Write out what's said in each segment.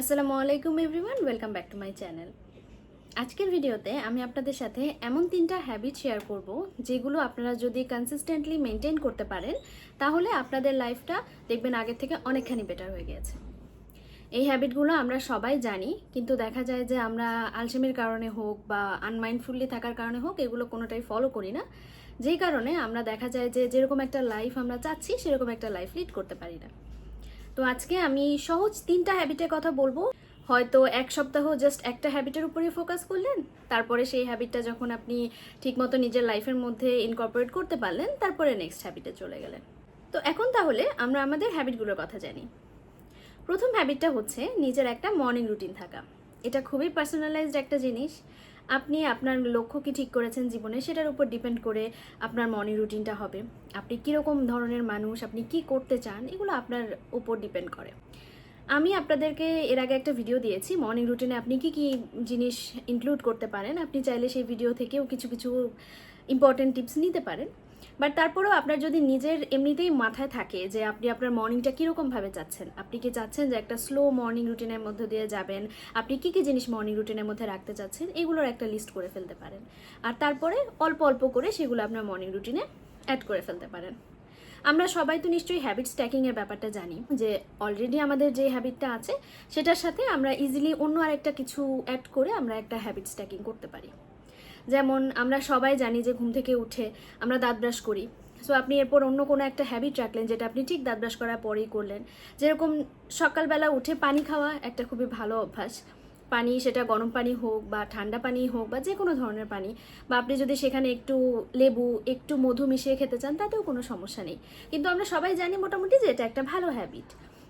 আসসালামু আলাইকুম everyone, welcome back to my channel. আজকের ভিডিওতে আমি আপনাদের সাথে এমন তিনটা হ্যাবিট শেয়ার করব, যেগুলো আপনারা যদি কনসিস্টেন্টলি মেনটেন করতে পারেন, তাহলে আপনাদের লাইফটা দেখবেন আগের থেকে অনেকখানি বেটার হয়ে গিয়েছে। এই হ্যাবিটগুলো আমরা সবাই জানি, কিন্তু দেখা যায় যে আমরা আলসেমির কারণে হোক বা আনমাইন্ডফুলি থাকার কারণে হোক, এগুলো কোনোটাই ফলো করি না। যেই কারণে আমরা দেখা যায় যে যেরকম একটা লাইফ আমরা চাচ্ছি, সেরকম একটা লাইফ লিড করতে পারি না। তো আজকে আমি সহজ তিনটা হ্যাবিটের কথা বলব। হয়তো এক সপ্তাহ জাস্ট একটা হ্যাবিটের উপরে ফোকাস করলেন, তারপরে সেই হ্যাবিটটা যখন আপনি ঠিকমতো নিজের লাইফের মধ্যে ইনকর্পোরেট করতে পারলেন, তারপরে নেক্সট হ্যাবিটে চলে গেলেন। তো এখন তাহলে আমরা আমাদের হ্যাবিটগুলোর কথা জানি। প্রথম হ্যাবিটটা হচ্ছে নিজের একটা মর্নিং রুটিন থাকা। এটা খুবই পার্সোনালাইজড একটা জিনিস। আপনি আপনার লক্ষ্য কি ঠিক করেছেন জীবনে? সেটার উপর ডিপেন্ড করে আপনার মর্নিং রুটিনটা হবে। আপনি কীরকম ধরনের মানুষ? আপনি কি করতে চান? এগুলো আপনার উপর ডিপেন্ড করে। আমি আপনাদেরকে এর আগে একটা ভিডিও দিয়েছি। মর্নিং রুটিনে আপনি কি কি জিনিস ইনক্লুড করতে পারেন? আপনি চাইলে সেই ভিডিও থেকেও কিছু কিছু ইম্পর্টেন্ট টিপস নিতে পারেন। বাট তারপরেও আপনার যদি নিজের এমনিতেই মাথায় থাকে যে আপনি আপনার মর্নিংটা কীরকমভাবে চাচ্ছেন? আপনি কি চাচ্ছেন যে একটা স্লো মর্নিং রুটিনের মধ্যে দিয়ে যাবেন? আপনি কী কী জিনিস মর্নিং রুটিনের মধ্যে রাখতে চাচ্ছেন? এগুলোর একটা লিস্ট করে ফেলতে পারেন। আর তারপরে অল্প অল্প করে সেগুলো আপনার মর্নিং রুটিনে অ্যাড করে ফেলতে পারেন। আমরা সবাই তো নিশ্চয়ই হ্যাবিট স্ট্যাকিংয়ের ব্যাপারটা জানি যে অলরেডি আমাদের যে হ্যাবিটটা আছে, সেটার সাথে আমরা ইজিলি অন্য আরেকটা কিছু অ্যাড করে আমরা একটা হ্যাবিট স্ট্যাকিং করতে পারি। যেমন আমরা সবাই জানি যে ঘুম থেকে উঠে আমরা দাঁত ব্রাশ করি। সো আপনি এরপর অন্য কোনো একটা হ্যাবিট রাখলেন যেটা আপনি ঠিক দাঁত ব্রাশ করার পরেই করলেন। যেরকম সকালবেলা উঠে পানি খাওয়া একটা খুবই ভালো অভ্যাস। পানি সেটা গরম পানি হোক বা ঠান্ডা পানি হোক বা যে কোনো ধরনের পানি বা আপনি যদি সেখানে একটু লেবু, একটু মধু মিশিয়ে খেতে চান তাতেও কোনো সমস্যা নেই। কিন্তু আমরা সবাই জানি মোটামুটি যে এটা একটা ভালো হ্যাবিট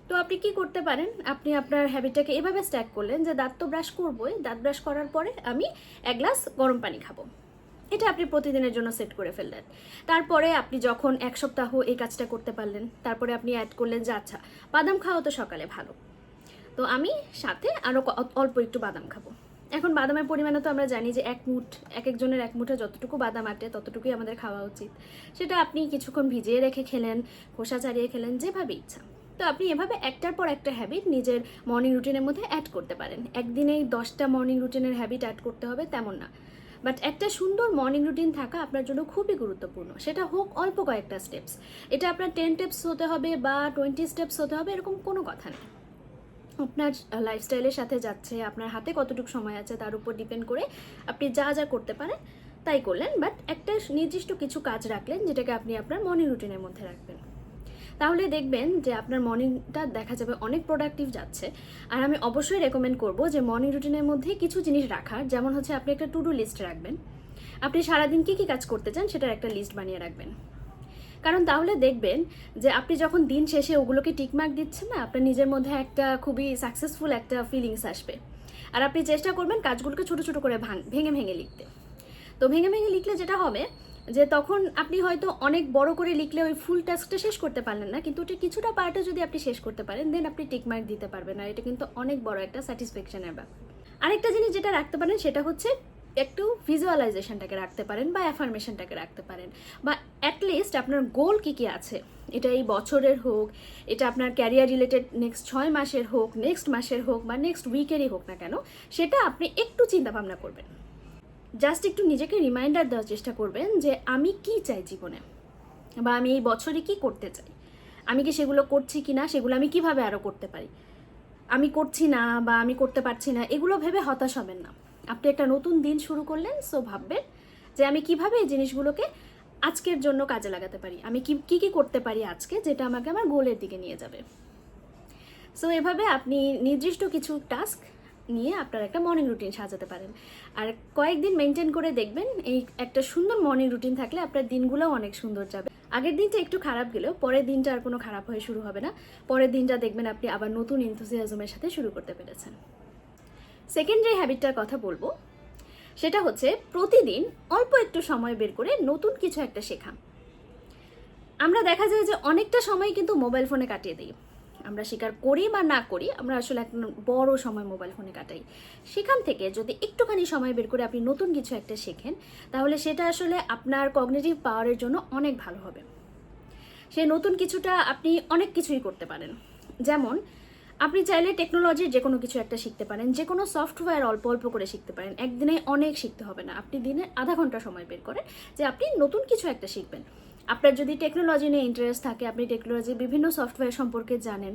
তো আপনি কি করতে পারেন? আপনি আপনার হ্যাবিটটাকে এভাবে স্ট্যাক করলেন যে দাঁত তো ব্রাশ করবোই। দাঁত ব্রাশ করার পরে আমি এক গ্লাস গরম পানি খাব। এটা আপনি প্রতিদিনের জন্য সেট করে ফেললেন। তারপরে আপনি যখন এক সপ্তাহ এই কাজটা করতে পারলেন, তারপরে আপনি অ্যাড করলেন যে আচ্ছা বাদাম খাওয়া তো সকালে ভালো। তো আমি সাথে আরও অল্প একটু বাদাম খাব। এখন বাদামের পরিমাণে তো আমরা জানি যে এক মুঠ, এক একজনের এক মুঠে যতটুকু বাদাম আটে, ততটুকুই আমাদের খাওয়া উচিত। সেটা আপনি কিছুক্ষণ ভিজিয়ে রেখে খেলেন, খোসা ছাড়িয়ে খেলেন যেভাবে ইচ্ছা। তো আপনি এভাবে একটার পর একটা হ্যাবিট নিজের মর্নিং রুটিনের মধ্যে অ্যাড করতে পারেন। একদিনেই দশটা মর্নিং রুটিনের হ্যাবিট অ্যাড করতে হবে তেমন না। বাট একটা সুন্দর মর্নিং রুটিন থাকা আপনার জন্য খুবই গুরুত্বপূর্ণ। সেটা হোক অল্প কয়েকটা স্টেপস এটা আপনার টেন স্টেপস হতে হবে বা টোয়েন্টি স্টেপস হতে হবে এরকম কোনো কথা নেই। আপনার লাইফস্টাইলের সাথে যাচ্ছে, আপনার হাতে কতটুকু সময় আছে তার উপর ডিপেন্ড করে আপনি যা যা করতে পারেন তাই করলেন। বাট একটা নির্দিষ্ট কিছু কাজ রাখলেন যেটাকে আপনি আপনার মর্নিং রুটিনের মধ্যে রাখবেন। তাহলে দেখবেন যে আপনার মর্নিংটা দেখা যাবে অনেক প্রোডাক্টিভ যাচ্ছে। আর আমি অবশ্যই রেকমেন্ড করব যে মর্নিং রুটিনের মধ্যে কিছু জিনিস রাখার যেমন হচ্ছে আপনি একটা টু ডু লিস্ট রাখবেন। আপনি সারাদিন কী কী কাজ করতে চান সেটার একটা লিস্ট বানিয়ে রাখবেন। কারণ তাহলে দেখবেন যে আপনি যখন দিন শেষে ওগুলোকে টিকমার্ক দিচ্ছেন না, আপনার নিজের মধ্যে একটা খুবই সাকসেসফুল একটা ফিলিংস আসবে। আর আপনি চেষ্টা করবেন কাজগুলোকে ছোটো ছোটো করে ভাঙ, ভেঙে ভেঙে লিখতে। তো ভেঙে ভেঙে লিখলে যেটা হবে যে তখন আপনি হয়তো অনেক বড় করে লিখলে ওই ফুল টাস্কটা শেষ করতে পারলেন না, কিন্তু ওটা কিছুটা পার্টে যদি আপনি শেষ করতে পারেন দেন আপনি টিকমার্ক দিতে পারবেন, আর এটা কিন্তু অনেক বড় একটা স্যাটিসফ্যাকশনের ব্যাপার। আরেকটা জিনিস যেটা রাখতে পারেন, সেটা হচ্ছে একটু ভিজুয়ালাইজেশনটাকে রাখতে পারেন বা অ্যাফার্মেশনটাকে রাখতে পারেন, বা অ্যাটলিস্ট আপনার গোল কী কী আছে? এটা এই বছরের হোক, এটা আপনার ক্যারিয়ার রিলেটেড নেক্সট ছয় মাসের হোক নেক্সট মাসের হোক, বা নেক্সট উইকেরই হোক না কেন, সেটা আপনি একটু চিন্তা ভাবনা করবেন। জাস্ট একটু নিজেকে রিমাইন্ডার দেওয়ার চেষ্টা করবেন যে আমি কি চাই জীবনে বা আমি এই বছরে কি করতে চাই? আমি কি সেগুলো করছি কি না সেগুলো আমি কীভাবে আরও করতে পারি? আমি করছি না বা আমি করতে পারছি না, এগুলো ভেবে হতাশ হবেন না। আপনি একটা নতুন দিন শুরু করলেন সো ভাববেন যে আমি কীভাবে এই জিনিসগুলোকে আজকের জন্য কাজে লাগাতে পারি? আমি কি কি কি করতে পারি আজকে যেটা আমাকে আমার গোলের দিকে নিয়ে যাবে? সো এভাবে আপনি নির্দিষ্ট কিছু টাস্ক নিয়ে আপনার একটা মর্নিং রুটিন সাজাতে পারেন। আর কয়েকদিন মেনটেন করে দেখবেন, এই একটা সুন্দর মর্নিং রুটিন থাকলে আপনার দিনগুলোও অনেক সুন্দর যাবে। আগের দিনটা একটু খারাপ গেলেও পরের দিনটা আর কোনো খারাপ হয়ে শুরু হবে না। পরের দিনটা দেখবেন আপনি আবার নতুন ইনথুজিয়াজমের সাথে শুরু করতে পেরেছেন। সেকেন্ড যে হ্যাবিটটার কথা বলব। সেটা হচ্ছে প্রতিদিন অল্প একটু সময় বের করে নতুন কিছু একটা শেখা। আমরা দেখা যায় যে অনেকটা সময় কিন্তু মোবাইল ফোনে কাটিয়ে দিই। আমরা স্বীকার করি বা না করি, আমরা আসলে একটা বড় সময় মোবাইল ফোনে কাটাই। সেখান থেকে যদি একটুখানি সময় বের করে আপনি নতুন কিছু একটা শেখেন, তাহলে সেটা আসলে আপনার কগনেটিভ পাওয়ারের জন্য অনেক ভালো হবে। সেই নতুন কিছুটা আপনি অনেক কিছুই করতে পারেন। যেমন, আপনি চাইলে টেকনোলজির যে কোনো কিছু একটা শিখতে পারেন যে কোনো সফটওয়্যার অল্প অল্প করে শিখতে পারেন। একদিনে অনেক শিখতে হবে না। আপনি দিনে আধা ঘণ্টা সময় বের করেন যে আপনি নতুন কিছু একটা শিখবেন। আপনার যদি টেকনোলজি নিয়ে ইন্টারেস্ট থাকে, আপনি টেকনোলজির বিভিন্ন সফটওয়্যার সম্পর্কে জানেন।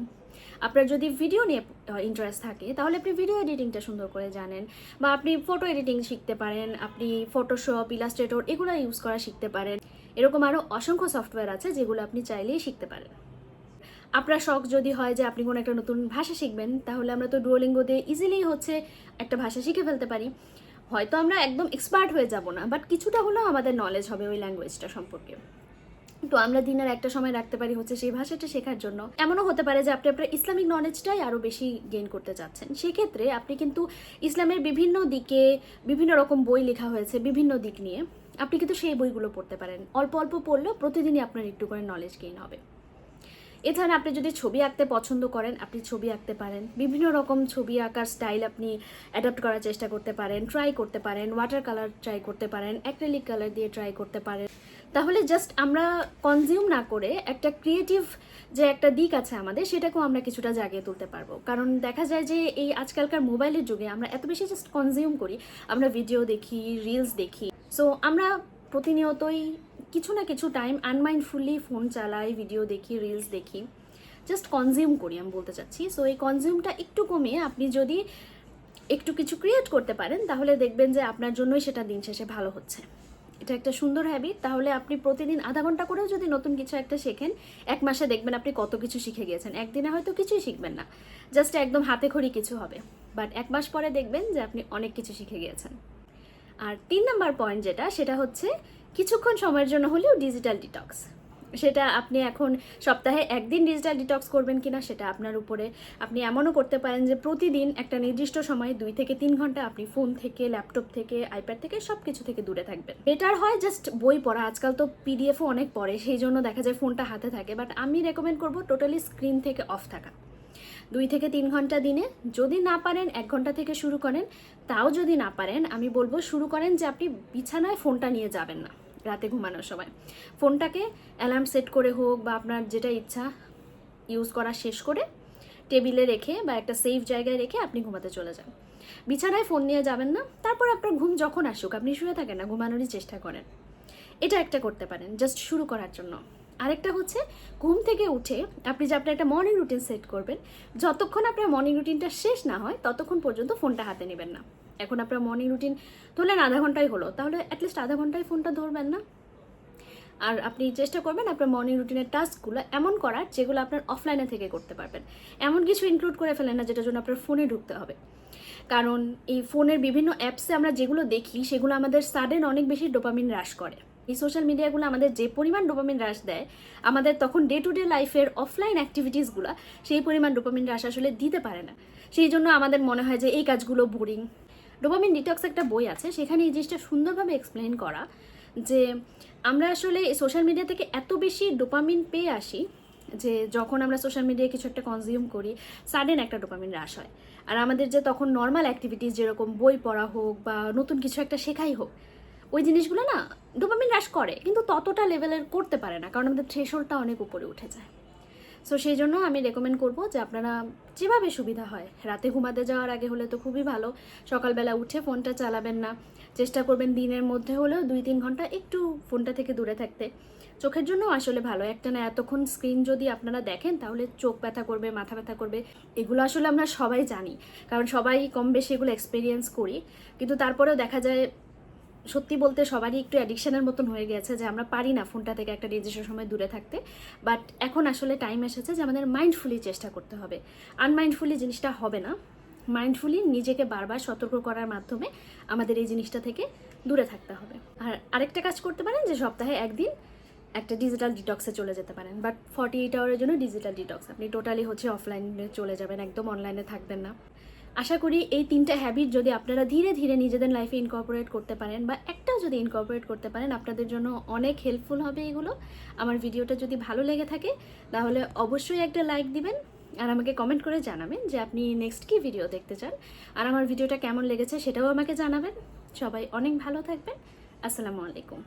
আপনার যদি ভিডিও নিয়ে ইন্টারেস্ট থাকে, তাহলে আপনি ভিডিও এডিটিংটা সুন্দর করে জানেন। বা আপনি ফটো এডিটিং শিখতে পারেন, আপনি ফটোশপ ইলাস্ট্রেটর এগুলো ইউজ করা শিখতে পারেন। এরকম আরও অসংখ্য সফটওয়্যার আছে যেগুলো আপনি চাইলেই শিখতে পারেন। আপনার শখ যদি হয় যে আপনি কোনো একটা নতুন ভাষা শিখবেন, তাহলে আমরা তো ডুয়োলিঙ্গো দিয়ে ইজিলি হচ্ছে একটা ভাষা শিখে ফেলতে পারি। হয়তো আমরা একদম এক্সপার্ট হয়ে যাব না বাট কিছুটা হলেও আমাদের নলেজ হবে ওই ল্যাঙ্গুয়েজটা সম্পর্কে। তো আমরা দিনের একটা সময় রাখতে পারি হচ্ছে সেই ভাষাটা শেখার জন্য। এমনও হতে পারে যে আপনি আপনার ইসলামিক নলেজটাই আরও বেশি গেইন করতে চাচ্ছেন। সেক্ষেত্রে আপনি কিন্তু ইসলামের বিভিন্ন দিকে বিভিন্ন রকম বই লেখা হয়েছে বিভিন্ন দিক নিয়ে। আপনি কিন্তু সেই বইগুলো পড়তে পারেন। অল্প অল্প পড়লেও প্রতিদিনই আপনার একটু করে নলেজ গেইন হবে। এছাড়া আপনি যদি ছবি আঁকতে পছন্দ করেন, আপনি ছবি আঁকতে পারেন। বিভিন্ন রকম ছবি আঁকার স্টাইল আপনি অ্যাডাপ্ট করার চেষ্টা করতে পারেন ট্রাই করতে পারেন ওয়াটার কালার ট্রাই করতে পারেন অ্যাক্রেলিক কালার দিয়ে ট্রাই করতে পারেন। তাহলে জাস্ট আমরা কনজিউম না করে একটা ক্রিয়েটিভ যে একটা দিক আছে আমাদের, সেটাকেও আমরা কিছুটা জাগিয়ে তুলতে পারব। কারণ দেখা যায় যে এই আজকালকার মোবাইলের যুগে আমরা এত বেশি জাস্ট কনজিউম করি, আমরা ভিডিও দেখি রিলস দেখি। সো আমরা প্রতিনিয়তই কিছু না কিছু টাইম আনমাইন্ডফুলি ফোন চালাই ভিডিও দেখি রিলস দেখি জাস্ট কনজিউম করি আমি বলতে চাচ্ছি। সো এই কনজিউমটা একটু কমিয়ে আপনি যদি একটু কিছু ক্রিয়েট করতে পারেন, তাহলে দেখবেন যে আপনার জন্যই সেটা দিন শেষে ভালো হচ্ছে। এটা একটা সুন্দর হ্যাবিট তাহলে আপনি প্রতিদিন আধা ঘণ্টা করেও যদি নতুন কিছু একটা শেখেন, এক মাসে দেখবেন আপনি কত কিছু শিখে গিয়েছেন। একদিনে হয়তো কিছুই শিখবেন না জাস্ট একদম হাতে খড়ি কিছু হবে। বাট এক মাস পরে দেখবেন যে আপনি অনেক কিছু শিখে গিয়েছেন। আর তিন নাম্বার পয়েন্ট যেটা, সেটা হচ্ছে কিছুক্ষণ সময়ের জন্য হলেও ডিজিটাল ডিটক্স সেটা আপনি এখন সপ্তাহে একদিন ডিজিটাল ডিটক্স করবেন কিনা সেটা আপনার উপরে। আপনি এমনও করতে পারেন যে প্রতিদিন একটা নির্দিষ্ট সময়ে দুই থেকে তিন ঘণ্টা আপনি ফোন থেকে ল্যাপটপ থেকে আইপ্যাড থেকে সব কিছু থেকে দূরে থাকবেন। বেটার হয় জাস্ট বই পড়া। আজকাল তো পিডিএফও অনেক পড়ে, সেই জন্য দেখা যায় ফোনটা হাতে থাকে। বাট আমি রেকমেন্ড করব টোটালি স্ক্রিন থেকে অফ থাকা। দুই থেকে তিন ঘণ্টা দিনে যদি না পারেন, এক ঘণ্টা থেকে শুরু করেন, তাও যদি না পারেন, আমি বলব শুরু করেন যে আপনি বিছানায় ফোনটা নিয়ে যাবেন না। রাতে ঘুমানোর সময়। ফোনটাকে অ্যালার্ম সেট করে হোক বা আপনার যেটা ইচ্ছা ইউজ করা শেষ করে টেবিলে রেখে বা একটা সেফ জায়গায় রেখে আপনি ঘুমাতে চলে যান। বিছানায় ফোন নিয়ে যাবেন না, তারপর আপনার ঘুম যখন আসুক, আপনি শুয়ে থাকেন না, ঘুমানোরই চেষ্টা করেন। এটা একটা করতে পারেন জাস্ট শুরু করার জন্য। আরেকটা হচ্ছে, ঘুম থেকে উঠে আপনি যে আপনার একটা মর্নিং রুটিন সেট করবেন, যতক্ষণ আপনার মর্নিং রুটিনটা শেষ না হয়, ততক্ষণ পর্যন্ত ফোনটা হাতে নেবেন না। এখন আপনার মর্নিং রুটিন ধরলেন আধা ঘন্টাই হলো, তাহলে অ্যাটলিস্ট আধা ঘন্টায় ফোনটা ধরবেন না। আর আপনি চেষ্টা করবেন আপনার মর্নিং রুটিনের টাস্কগুলো এমন করার যেগুলো আপনার অফলাইনে থেকে করতে পারবেন। এমন কিছু ইনক্লুড করে ফেলেন না যেটার জন্য আপনার ফোনে ঢুকতে হবে। কারণ এই ফোনের বিভিন্ন অ্যাপসে আমরা যেগুলো দেখি, সেগুলো আমাদের সাডেন অনেক বেশি ডোপামিন হ্রাস করে। এই সোশ্যাল মিডিয়াগুলো আমাদের যে পরিমাণ ডোপামিন হ্রাস দেয়, আমাদের তখন ডে টু ডে লাইফের অফলাইন অ্যাক্টিভিটিসগুলো সেই পরিমাণ ডোপামিন হ্রাস আসলে দিতে পারে না। সেই জন্য আমাদের মনে হয় যে এই কাজগুলো বোরিং ডোপামিন ডিটক্স একটা বই আছে, সেখানে এই জিনিসটা সুন্দরভাবে এক্সপ্লেন করা যে আমরা আসলে সোশ্যাল মিডিয়া থেকে এত বেশি ডোপামিন পেয়ে আসি যে যখন আমরা সোশ্যাল মিডিয়ায় কিছু একটা কনজিউম করি সাডেন একটা ডোপামিন হ্রাস হয়। আর আমাদের যে তখন নর্মাল অ্যাক্টিভিটিস যেরকম বই পড়া হোক বা নতুন কিছু একটা শেখাই হোক, ওই জিনিসগুলো না ডোপামিন হ্রাস করে, কিন্তু ততটা লেভেলের করতে পারে না, কারণ আমাদের থ্রেশোল্ডটা অনেক উপরে উঠে যায়। সো সেই জন্য আমি রেকমেন্ড করব যে আপনারা যেভাবে সুবিধা হয়, রাতে ঘুমাতে যাওয়ার আগে হলে তো খুবই ভালো। সকালবেলা উঠে ফোনটা চালাবেন না। চেষ্টা করবেন দিনের মধ্যে হলেও দুই তিন ঘণ্টা একটু ফোনটা থেকে দূরে থাকতে। চোখের জন্য আসলে ভালো। একটা না এতক্ষণ স্ক্রিন যদি আপনারা দেখেন, তাহলে চোখ ব্যথা করবে, মাথা ব্যথা করবে। এগুলো আসলে আমরা সবাই জানি। কারণ সবাই কম বেশি এগুলো এক্সপিরিয়েন্স করি। কিন্তু তারপরেও দেখা যায় সত্যি বলতে সবারই একটু অ্যাডিকশানের মতন হয়ে গেছে যে আমরা পারি না ফোনটা থেকে একটা নির্দিষ্ট সময় দূরে থাকতে। বাট এখন আসলে টাইম এসেছে যে আমাদের মাইন্ডফুলি চেষ্টা করতে হবে। আনমাইন্ডফুলি জিনিসটা হবে না। মাইন্ডফুলি নিজেকে বারবার সতর্ক করার মাধ্যমে আমাদের এই জিনিসটা থেকে দূরে থাকতে হবে। আর আরেকটা কাজ করতে পারেন যে সপ্তাহে একদিন একটা ডিজিটাল ডিটক্সে চলে যেতে পারেন। বাট ফর্টি এইট আওয়ারের জন্য ডিজিটাল ডিটক্স। আপনি টোটালি হচ্ছে অফলাইনে চলে যাবেন, একদম অনলাইনে থাকবেন না। আশা করি এই তিনটা হ্যাবিট যদি আপনারা ধীরে ধীরে নিজেদের লাইফে ইনকর্পোরেট করতে পারেন বা একটাও যদি ইনকর্পোরেট করতে পারেন, আপনাদের জন্য অনেক হেল্পফুল হবে এগুলো। আমার ভিডিওটা যদি ভালো লেগে থাকে, তাহলে অবশ্যই একটা লাইক দিবেন আর আমাকে কমেন্ট করে জানাবেন যে আপনি নেক্সট কি ভিডিও দেখতে চান। আর আমার ভিডিওটা কেমন লেগেছে সেটাও আমাকে জানাবেন। সবাই অনেক ভালো থাকবেন। আসসালামু আলাইকুম।